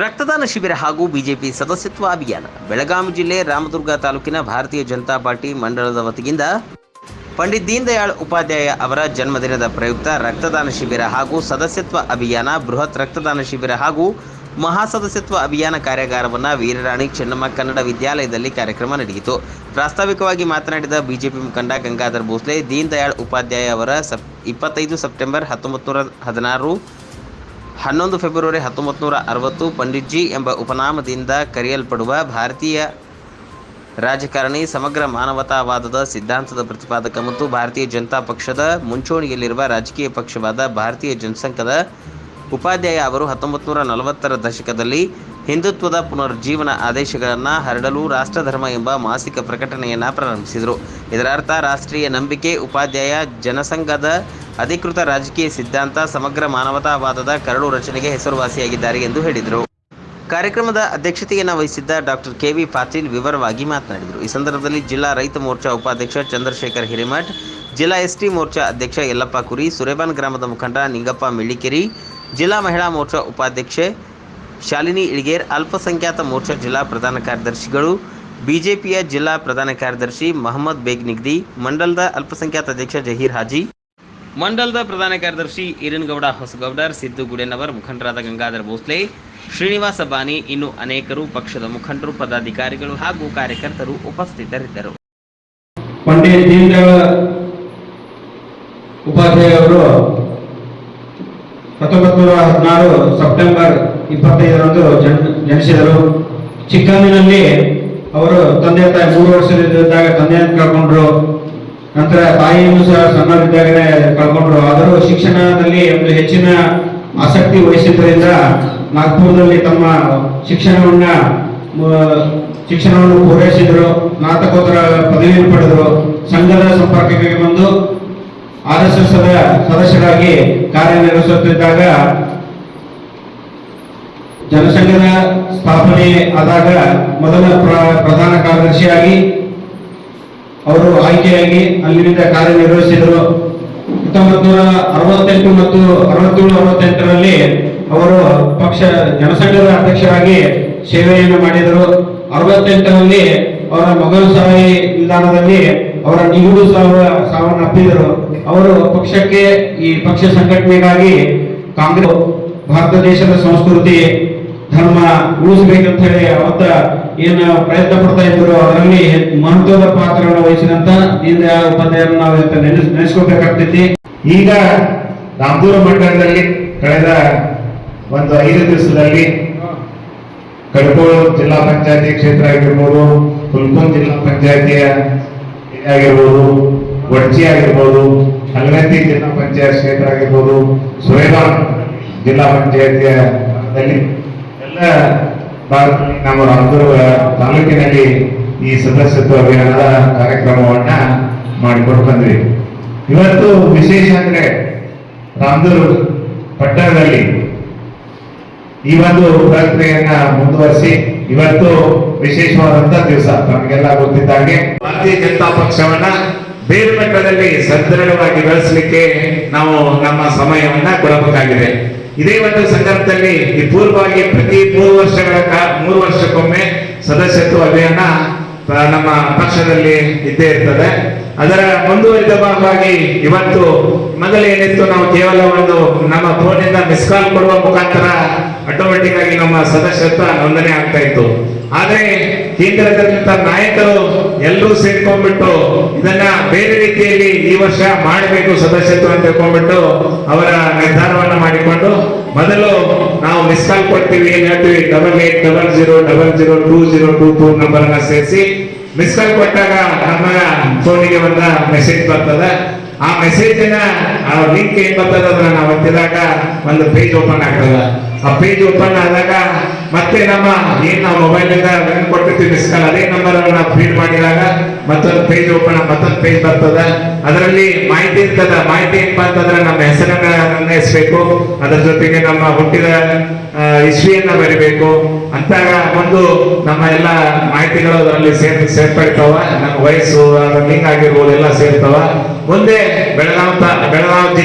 ರಕ್ತದಾನ ಶಿಬಿರ ಹಾಗೂ ಬಿಜೆಪಿ ಸದಸ್ಯತ್ವ ಅಭಿಯಾನ. ಬೆಳಗಾವಿ ಜಿಲ್ಲೆ ರಾಮದುರ್ಗ ತಾಲೂಕಿನ ಭಾರತೀಯ ಜನತಾ ಪಾರ್ಟಿ ಮಂಡಳದ ವತಿಯಿಂದ ಪಂಡಿತ್ ದೀನ್ ದಯಾಳ್ ಉಪಾಧ್ಯಾಯ ಅವರ ಜನ್ಮದಿನದ ಪ್ರಯುಕ್ತ ರಕ್ತದಾನ ಶಿಬಿರ ಹಾಗೂ ಸದಸ್ಯತ್ವ ಅಭಿಯಾನ, ಬೃಹತ್ ರಕ್ತದಾನ ಶಿಬಿರ ಹಾಗೂ ಮಹಾಸದಸ್ಯತ್ವ ಅಭಿಯಾನ ಕಾರ್ಯಾಗಾರವನ್ನು ವೀರರಾಣಿ ಚೆನ್ನಮ್ಮ ಕನ್ನಡ ವಿದ್ಯಾಲಯದಲ್ಲಿ ಕಾರ್ಯಕ್ರಮ ನಡೆಯಿತು. ಪ್ರಾಸ್ತಾವಿಕವಾಗಿ ಮಾತನಾಡಿದ ಬಿಜೆಪಿ ಮುಖಂಡ ಗಂಗಾಧರ್ ಭೋಸ್ಲೆ ದೀನ್ ದಯಾಳ್ ಉಪಾಧ್ಯಾಯ ಅವರ ಸಪ್, ಇಪ್ಪತ್ತೈದು ಸೆಪ್ಟೆಂಬರ್ ಹತ್ತೊಂಬತ್ತು ನೂರ ಹದಿನಾರು ಹನ್ನೊಂದು ಫೆಬ್ರವರಿ ಹತ್ತೊಂಬತ್ತು ನೂರ ಅರವತ್ತು ಪಂಡಿತ್ಜಿ ಎಂಬ ಉಪನಾಮದಿಂದ ಕರೆಯಲ್ಪಡುವ ಭಾರತೀಯ ರಾಜಕಾರಣಿ ಸಮಗ್ರ ಮಾನವತಾವಾದದ ಸಿದ್ಧಾಂತದ ಪ್ರತಿಪಾದಕ ಮತ್ತು ಭಾರತೀಯ ಜನತಾ ಪಕ್ಷದ ಮುಂಚೂಣಿಯಲ್ಲಿರುವ ರಾಜಕೀಯ ಪಕ್ಷವಾದ ಭಾರತೀಯ ಜನಸಂಘದ ಉಪಾಧ್ಯಾಯ ಅವರು ಹತ್ತೊಂಬತ್ತು ನೂರ ನಲವತ್ತರ ದಶಕದಲ್ಲಿ ಹಿಂದುತ್ವದ ಪುನರುಜ್ಜೀವನ ಆದೇಶಗಳನ್ನು ಹರಡಲು ರಾಷ್ಟ್ರಧರ್ಮ ಎಂಬ ಮಾಸಿಕ ಪ್ರಕಟಣೆಯನ್ನು ಪ್ರಾರಂಭಿಸಿದರು. ಇದರ ಅರ್ಥ ರಾಷ್ಟ್ರೀಯ ನಂಬಿಕೆ ಉಪಾಧ್ಯಾಯ ಜನಸಂಘದ ಅಧಿಕೃತ ರಾಜಕೀಯ ಸಿದ್ಧಾಂತ ಸಮಗ್ರ ಮಾನವತಾವಾದದ ಕರಡು ರಚನೆಗೆ ಹೆಸರುವಾಸಿಯಾಗಿದ್ದಾರೆ ಎಂದು ಹೇಳಿದರು. ಕಾರ್ಯಕ್ರಮದ ಅಧ್ಯಕ್ಷತೆಯನ್ನು ವಹಿಸಿದ್ದ ಡಾಕ್ಟರ್ ಕೆ ವಿ ಪಾಟೀಲ್ ವಿವರವಾಗಿ ಮಾತನಾಡಿದರು. ಈ ಸಂದರ್ಭದಲ್ಲಿ ಜಿಲ್ಲಾ ರೈತ ಮೋರ್ಚಾ ಉಪಾಧ್ಯಕ್ಷ ಚಂದ್ರಶೇಖರ್ ಹಿರೇಮಠ್, ಜಿಲ್ಲಾ ಎಸ್ಟಿ ಮೋರ್ಚಾ ಅಧ್ಯಕ್ಷ ಯಲ್ಲಪ್ಪ ಕುರಿ, ಸುರೇಬಾನ್ ಗ್ರಾಮದ ಮುಖಂಡ ನಿಂಗಪ್ಪ ಮಿಳ್ಳಿಕೆರಿ, ಜಿಲ್ಲಾ ಮಹಿಳಾ ಮೋರ್ಚಾ ಉಪಾಧ್ಯಕ್ಷೆ ಶಾಲಿನಿ ಇಳಿಗೇರ್ ಅಲ್ಪಸಂಖ್ಯಾತ ಮೋರ್ಚಾ ಜಿಲ್ಲಾ ಪ್ರಧಾನ ಕಾರ್ಯದರ್ಶಿಗಳು ಬಿಜೆಪಿಯ ಜಿಲ್ಲಾ ಪ್ರಧಾನ ಕಾರ್ಯದರ್ಶಿ ಮಹಮ್ಮದ್ ಬೇಗ್ ನಿಗ್ದಿ ಮಂಡಲದ ಅಲ್ಪಸಂಖ್ಯಾತ ಅಧ್ಯಕ್ಷ ಜಹೀರ್ ಹಾಜಿ. ಮಂಡಲದ ಪ್ರಧಾನ ಕಾರ್ಯದರ್ಶಿ ಈರನ್ಗೌಡ ಹೊಸಗೌಡರ್ ಸಿದ್ದು ಗುಡೇನವರ್ ಮುಖಂಡರಾದ ಗಂಗಾಧರ್ ಭೋಸ್ಲೆ ಶ್ರೀನಿವಾಸ ಬಾನಿ ಇನ್ನು ಅನೇಕರು ಪಕ್ಷದ ಮುಖಂಡರು ಪದಾಧಿಕಾರಿಗಳು ಹಾಗೂ ಕಾರ್ಯಕರ್ತರು ಉಪಸ್ಥಿತರಿದ್ದರು. ಪಂಡಿತ್ ದೀನ್ ದಯಾಳ್ ಉಪಾಧ್ಯಾಯ ಅವರು ಹತ್ತೊಂಬತ್ತು ನೂರ ಹದಿನಾರು ಸೆಪ್ಟೆಂಬರ್ ಇಪ್ಪತ್ತೈದರಂದು ಜನ್, ಜನಿಸಿದರು. ಚಿಕ್ಕಂದಿನಲ್ಲಿ ಅವರು ತಂದೆ ತಾಯಿ ಮೂರು ವರ್ಷದಿದ್ದಾಗ ತಂದೆಯನ್ನು ಕಳ್ಕೊಂಡ್ರು. ನಂತರ ತಾಯಿಯನ್ನು ಸಹ ಸಣ್ಣವರಿದ್ದಾಗಲೇ ಕಳ್ಕೊಂಡ್ರು. ಆದರೂ ಶಿಕ್ಷಣದಲ್ಲಿ ಒಂದು ಹೆಚ್ಚಿನ ಆಸಕ್ತಿ ವಹಿಸಿದ್ದರಿಂದ ನಾಗ್ಪುರದಲ್ಲಿ ತಮ್ಮ ಶಿಕ್ಷಣವನ್ನ ಶಿಕ್ಷಣವನ್ನು ಪೂರೈಸಿದರು. ಸ್ನಾತಕೋತ್ತರ ಪದವಿಯನ್ನು ಪಡೆದರು. ಸಂಘದ ಸಂಪರ್ಕಕ್ಕೆ ಬಂದು ಆರ್ ಎಸ್ ಸದಸ್ಯರಾಗಿ ಕಾರ್ಯನಿರ್ವಹಿಸುತ್ತಿದ್ದಾಗ ಜನಸಂಘದ ಸ್ಥಾಪನೆ ಆದಾಗ ಮೊದಲ ಪ್ರ- ಪ್ರಧಾನ ಕಾರ್ಯದರ್ಶಿಯಾಗಿ ಅವರು ಆಯ್ಕೆಯಾಗಿ ಅಲ್ಲಿಂದ ಕಾರ್ಯನಿರ್ವಹಿಸಿದರು. ಹತ್ತೊಂಬತ್ತು ನೂರ ಅರವತ್ತೆಂಟು ಮತ್ತು ಅರವತ್ತೇಳು, ಅರವತ್ತೆಂಟರಲ್ಲಿ ಅವರು ಪಕ್ಷ, ಜನಸಂಘದ ಅಧ್ಯಕ್ಷರಾಗಿ ಸೇವೆಯನ್ನು ಮಾಡಿದರು. ಅರವತ್ತೆಂಟರಲ್ಲಿ ಅವರ ಮೊಘಲ್ ಸರಾಯಿ ನಿಲ್ದಾಣದಲ್ಲಿ ಅವರ ನಿಗೂಢ ಸಾವ ಸಾವನ್ನಪ್ಪಿದರು ಅವರು ಪಕ್ಷಕ್ಕೆ ಈ ಪಕ್ಷ ಸಂಘಟನೆಗಾಗಿ ಕಾಂಗ್ರೆಸ್ ಭಾರತ ದೇಶದ ಸಂಸ್ಕೃತಿ, ಧರ್ಮ ಉಳಿಸಬೇಕಂತ ಹೇಳಿ ಅವತ್ತ ಏನು ಪ್ರಯತ್ನ ಪಡ್ತಾ ಇದ್ರು ಅದರಲ್ಲಿ ಮಹತ್ವದ ಪಾತ್ರವನ್ನು ವಹಿಸಿದಂತ ದೀನ್ ದಯಾಳ್ ಉಪಾಧ್ಯಾಯರನ್ನು ನಾವು ನೆನೆಸ್ ನೆನೆಸ್ಕೋಬೇಕಾಗ್ತೈತಿ. ಈಗ ರಾಮದೂರ ಮಂಡಲದಲ್ಲಿ ಕಳೆದ ಒಂದು ಐದು ದಿವಸದಲ್ಲಿ ಕಡಕೋಳು ಜಿಲ್ಲಾ ಪಂಚಾಯತಿ ಕ್ಷೇತ್ರ ಆಗಿರ್ಬೋದು ಹುಲ್ಕುಂದ್ ಜಿಲ್ಲಾ ಪಂಚಾಯತಿಯ ಆಗಿರ್ಬೋದು ವಡ್ಚಿ ಆಗಿರ್ಬೋದು ಹಲಗತ್ತಿ ಜಿಲ್ಲಾ ಪಂಚಾಯತ್ ಕ್ಷೇತ್ರ ಆಗಿರ್ಬೋದು ಸುರೇಬಾನ್ ಜಿಲ್ಲಾ ಪಂಚಾಯತಿಯಲ್ಲಿ ಎಲ್ಲ ಭಾಗದಲ್ಲಿ ನಮ್ಮ ರಾಮದುರ್ಗ ತಾಲೂಕಿನಲ್ಲಿ ಈ ಸದಸ್ಯತ್ವ ಅಭಿಯಾನದ ಕಾರ್ಯಕ್ರಮವನ್ನ ಮಾಡಿಕೊಂಡು ಬಂದ್ವಿ. ಇವತ್ತು ವಿಶೇಷ ಅಂದ್ರೆ ರಾಮದುರ್ಗ ಪಟ್ಟಣದಲ್ಲಿ ಈ ಒಂದು ಪ್ರಕ್ರಿಯೆಯನ್ನ ಮುಂದುವರಿಸಿ ಇವತ್ತು ವಿಶೇಷವಾದಂತ ದಿವಸ. ನಮಗೆಲ್ಲ ಗೊತ್ತಿದ್ದಾಗೆ ಭಾರತೀಯ ಜನತಾ ಪಕ್ಷವನ್ನ ಬೇರೆ ಮಟ್ಟದಲ್ಲಿ ಸದೃಢವಾಗಿ ಬೆಳೆಸಲಿಕ್ಕೆ ನಾವು ನಮ್ಮ ಸಮಯವನ್ನ ಕೊಡಬೇಕಾಗಿದೆ. ಇದೇ ಒಂದು ಸಂದರ್ಭದಲ್ಲಿ ಈ ಪೂರ್ವವಾಗಿ ಪ್ರತಿ ಮೂರು ವರ್ಷಗಳ ಮೂರು ವರ್ಷಕ್ಕೊಮ್ಮೆ ಸದಸ್ಯತ್ವ ಅಭಿಯಾನ ನಮ್ಮ ಪಕ್ಷದಲ್ಲಿ ಇದ್ದೇ ಇರ್ತದೆ. ಅದರ ಮುಂದುವರಿದ ಭಾಗವಾಗಿ ಇವತ್ತು ಮೊದಲೇನಿತ್ತು ನಾವು ಕೇವಲ ಒಂದು ನಮ್ಮ ಫೋನಿಂದ ಮಿಸ್ ಕಾಲ್ ಕೊಡುವ ಮುಖಾಂತರ ಆಟೋಮೆಟಿಕ್ ಆಗಿ ನಮ್ಮ ಸದಸ್ಯತ್ವ ನೋಂದಣಿ ಆಗ್ತಾ ಇತ್ತು. ಆದ್ರೆ ಕೇಂದ್ರದಲ್ಲಿದ್ದ ನಾಯಕರು ಎಲ್ಲರೂ ಸೇರ್ಕೊಂಡ್ಬಿಟ್ಟು ಇದನ್ನ ಬೇರೆ ರೀತಿಯಲ್ಲಿ ಈ ವರ್ಷ ಮಾಡಬೇಕು ಸದಸ್ಯತ್ವ ಅಂತ ತಿಳ್ಕೊಂಡ್ಬಿಟ್ಟು ಅವರ ನಿರ್ಧಾರವನ್ನು ಮಾಡಿಕೊಂಡು ಮೊದಲು ನಾವು ಮಿಸ್ ಕಾಲ್ ಕೊಡ್ತೀವಿ ಏನ್ ಹೇಳ್ತೀವಿ double eight double zero double zero two zero two two number ಅನ್ನ ಸೇರಿಸಿ ಮಿಸ್ ಕಾಲ್ ಕೊಟ್ಟಾಗ ನಮ್ಮ ಫೋನಿಗೆ ಬಂದ ಮೆಸೇಜ್ ಬರ್ತದೆ. ಆ ಮೆಸೇಜ್ ಆ ಲಿಂಕ್ ಏನ್ ಬರ್ತದ ಅದನ್ನ ನಾವು ಒತ್ತಿದಾಗ ಒಂದು ಪೇಜ್ ಓಪನ್ ಆಗ್ತದ. ಆ ಪೇಜ್ ಓಪನ್ ಆದಾಗ ಮತ್ತೆ ನಮ್ಮ ಏನ್ ನಾವು ಮೊಬೈಲ್ ಇಂದ ಕೊಟ್ಟಿರ್ತೀವಿ ಮಿಸ್ ಕಾಲ್ ಅದೇ ನಂಬರ್ ನಾವು ಫೀಡ್ ಮಾಡಿದಾಗ ಮತ್ತೊಂದು ಪೇಜ್ ಓಪನ್ ಮತ್ತೊಂದು ಪೇಜ್ ಬರ್ತದ. ಅದರಲ್ಲಿ ಮಾಹಿತಿ ಇರ್ತದ. ಮಾಹಿತಿ ಏನಪ್ಪ ಅಂತಂದ್ರೆ ನಮ್ಮ ಹೆಸರನ್ನ ನಿರ್ಣಯಿಸ್ಬೇಕು ಅದರ ಜೊತೆಗೆ ನಮ್ಮ ಹುಟ್ಟಿದ ಇಸ್ವಿಯನ್ನ ಬರಿಬೇಕು. ಅಂತ ಒಂದು ನಮ್ಮ ಎಲ್ಲ ಮಾಹಿತಿಗಳು ಅದರಲ್ಲಿ ಸೇರ್, ಸೇರ್ಪಡ್ತಾವ. ನಮ್ಮ ವಯಸ್ಸು ಲಿಂಗ್ ಆಗಿರ್ಬೋದು ಎಲ್ಲ ಸೇರ್ತಾವ. ಮುಂದೆ ಬೆಳಗಾವ್ ಬೆಳಗಾವ್